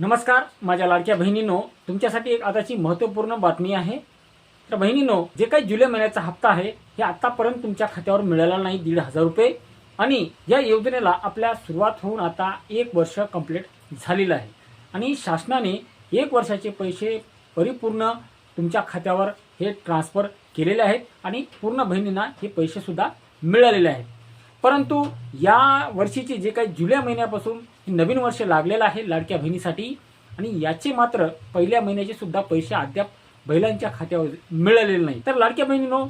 नमस्कार माझ्या लाडक्या बहिणींनो तुमच्यासाठी एक आताची महत्त्वपूर्ण बातमी आहे. तर बहिणींनो जे काही जुलै महिन्याचा हप्ता आहे हे आतापर्यंत तुमच्या खात्यावर मिळाला नाही दीड हजार रुपये. आणि या योजनेला आपल्या सुरुवात होऊन आता एक वर्ष कंप्लीट झालेलं आहे. आणि शासनाने एक वर्षाचे पैसे परिपूर्ण तुमच्या खात्यावर हे ट्रान्सफर केलेले आहेत. आणि पूर्ण बहिणींना हे पैसे सुद्धा मिळालेले आहेत. परंतु या वर्षीचे जे काही जुलै महिन्यापासून नवीन वर्ष लागलेलं आहे लाडक्या बहिणीसाठी आणि याचे मात्र पहिल्या महिन्याचे सुद्धा पैसे अद्याप महिलांच्या खात्यावर मिळालेले नाही. तर लाडक्या बहिणीनो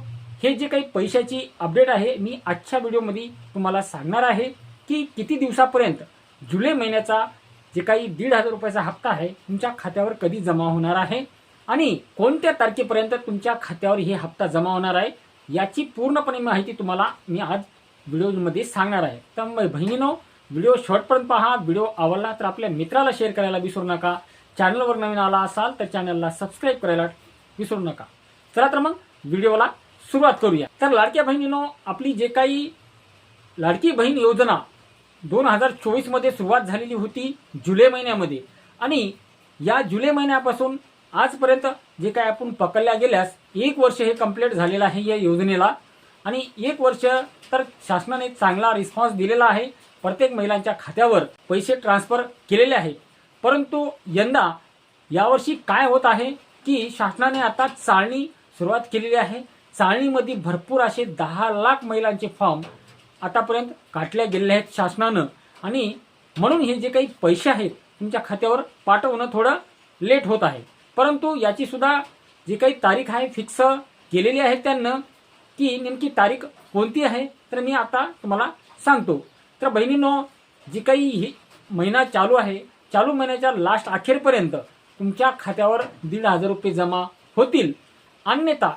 हे जे काही पैशाची अपडेट आहे मी आजच्या व्हिडिओमध्ये तुम्हाला सांगणार आहे की किती दिवसापर्यंत जुलै महिन्याचा जे काही दीड हजार रुपयाचा हप्ता आहे तुमच्या खात्यावर कधी जमा होणार आहे आणि कोणत्या तारखेपर्यंत तुमच्या खात्यावर हे हप्ता जमा होणार आहे याची पूर्णपणे माहिती तुम्हाला मी आज व्हिडिओमध्ये सांगणार आहे. तर मग बहिणीनो व्हिडिओ शॉर्टपर्यंत पहा व्हिडिओ आवडला तर आपल्या मित्राला शेअर करायला विसरू नका. चॅनलवर नवीन आला असाल तर चॅनलला सबस्क्राईब करायला विसरू नका. चला तर मग व्हिडिओला सुरुवात करूया. तर लाडक्या बहिणीनो आपली जे काही लाडकी बहीण योजना दोन हजार चोवीसमध्ये सुरुवात झालेली होती जुलै महिन्यामध्ये. आणि या जुलै महिन्यापासून आजपर्यंत जे काय आपण पकडल्या गेल्यास एक वर्ष हे कंप्लीट झालेलं आहे या योजनेला. आणि एक वर्ष तर शासनाने चांगला रिस्पॉन्स दिलेला आहे. प्रत्येक महिलांच्या खात्यावर पैसे ट्रान्सफर केलेले आहे परंतु यंदा यावर्षी काय होत आहे की शासनाने आता चाळणी सुरुवात केलेली आहे. चाळणीमध्ये भरपूर असे दहा लाख महिलांचे फॉर्म आतापर्यंत काटल्या गेलेले आहेत शासनानं. आणि म्हणून हे जे काही पैसे आहेत तुमच्या खात्यावर पाठवणं थोडं लेट होत आहे. परंतु याची सुद्धा जी काही तारीख आहे फिक्स केलेली आहे त्यांना की नेमकी तारीख कोणती आहे? तर मी आता तुम्हाला सांगतो. तर बहिणीनो जी काही ही महिना चालू आहे चालू महिन्याच्या लास्ट अखेरपर्यंत तुमच्या खात्यावर दीड हजार रुपये जमा होतील. अन्यथा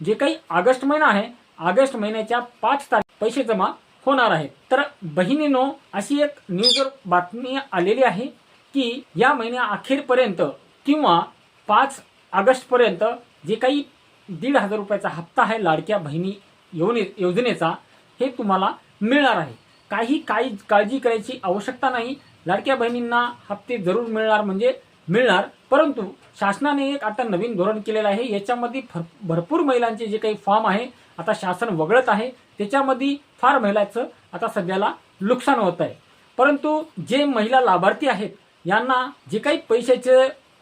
जे काही ऑगस्ट महिना आहे ऑगस्ट महिन्याच्या पाच तारीख पैसे जमा होणार आहेत. तर बहिणीनो अशी एक न्यूजवर बातमी आलेली आहे की या महिन्या अखेरपर्यंत किंवा पाच ऑगस्टपर्यंत जे काही दीड हजार रुपयाचा हप्ता आहे लाडक्या बहिणी योजनेचा हे तुम्हाला मिळणार आहे. काही काही काळजी करायची आवश्यकता नाही. लाडक्या बहिणींना हप्ते जरूर मिळणार म्हणजे मिळणार परंतु शासनाने एक आता नवीन धोरण केलेलं आहे. याच्यामध्ये भरपूर महिलांचे जे काही फॉर्म आहे आता शासन वगळत आहे. त्याच्यामध्ये फार महिलांचं आता सध्याला नुकसान होत आहे. परंतु जे महिला लाभार्थी आहेत यांना जे काही पैशाचे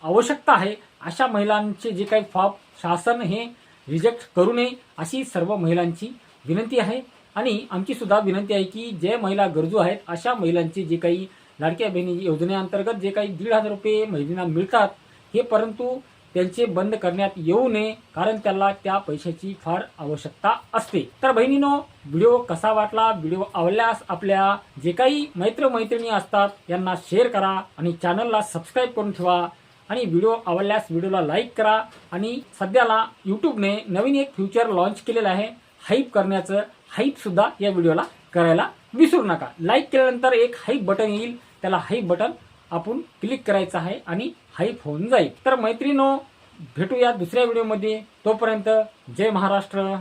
आवश्यकता आहे अशा महिलांचे जे काही फॉर्म शासन हे रिजेक्ट करू नये अशी सर्व महिलांची विनंती आहे. आणि आमची सुद्धा विनंती आहे की जे महिला गरजू आहेत अशा महिलांचे जे काही लाडक्या बहिणी योजनेअंतर्गत जे काही दीड हजार रुपये महिलांना मिळतात हे परंतु त्यांचे बंद करण्यात येऊ नये कारण त्याला त्या पैशाची फार आवश्यकता असते. तर बहिणीनो व्हिडिओ कसा वाटला? व्हिडिओ आवडल्यास आपल्या जे काही मैत्र मैत्रिणी असतात यांना शेअर करा आणि चॅनलला सबस्क्राईब करून ठेवा. आणि व्हिडिओ आवडल्यास व्हिडिओला लाईक करा. आणि सध्याला यूट्यूबने नवीन एक फ्युचर लॉन्च केलेलं आहे. हाईप करण्याचं हाईप सुद्धा या व्हिडिओला करायला विसरू नका. लाईक केल्यानंतर एक हाईप बटन येईल. त्याला हाईप बटन आपण क्लिक करायचं आहे आणि हाईप होऊन जाईल. तर मैत्रिणो भेटूया दुसऱ्या व्हिडिओमध्ये. तोपर्यंत जय महाराष्ट्र.